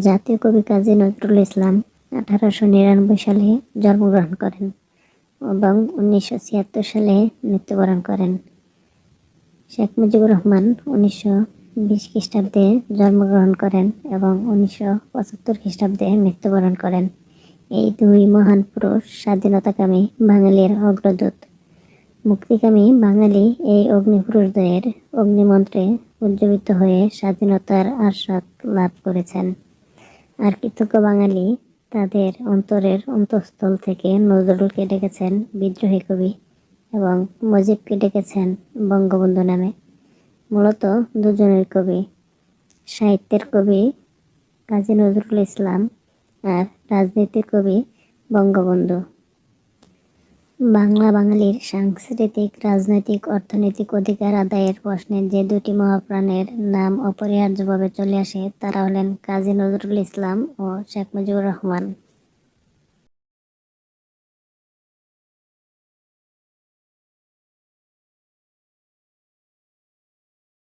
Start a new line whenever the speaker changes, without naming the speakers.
জাতীয় কবি কাজী নজরুল ইসলাম আঠারোশো নিরানব্বই সালে জন্মগ্রহণ করেন এবং উনিশশো ছিয়াত্তর সালে মৃত্যুবরণ করেন। শেখ মুজিবুর রহমান উনিশশো বিশ খ্রিস্টাব্দে জন্মগ্রহণ করেন এবং উনিশশো পঁচাত্তর খ্রিস্টাব্দে মৃত্যুবরণ করেন। এই দুই মহান পুরুষ স্বাধীনতাকামী বাঙালির অগ্রদূত। মুক্তিকামী বাঙালি এই অগ্নিপুরুষদের অগ্নিমন্ত্রে উজ্জীবিত হয়ে স্বাধীনতার আস্বাদ লাভ করেছেন। আর কৃতজ্ঞ বাঙালি তাদের অন্তরের অন্তঃস্থল থেকে নজরুলকে ডেকেছেন বিদ্রোহী কবি এবং মুজিবকে ডেকেছেন বঙ্গবন্ধু নামে। মূলত দুজনের কবি, সাহিত্যের কবি কাজী নজরুল ইসলাম আর রাজনীতির কবি বঙ্গবন্ধু। বাংলা, বাঙালির সাংস্কৃতিক, রাজনৈতিক, অর্থনৈতিক অধিকার আদায়ের প্রশ্নে যে দুটি মহাপ্রাণের নাম অপরিহার্যভাবে চলে আসে, তারা হলেন কাজী নজরুল ইসলাম ও শেখ মুজিবুর রহমান।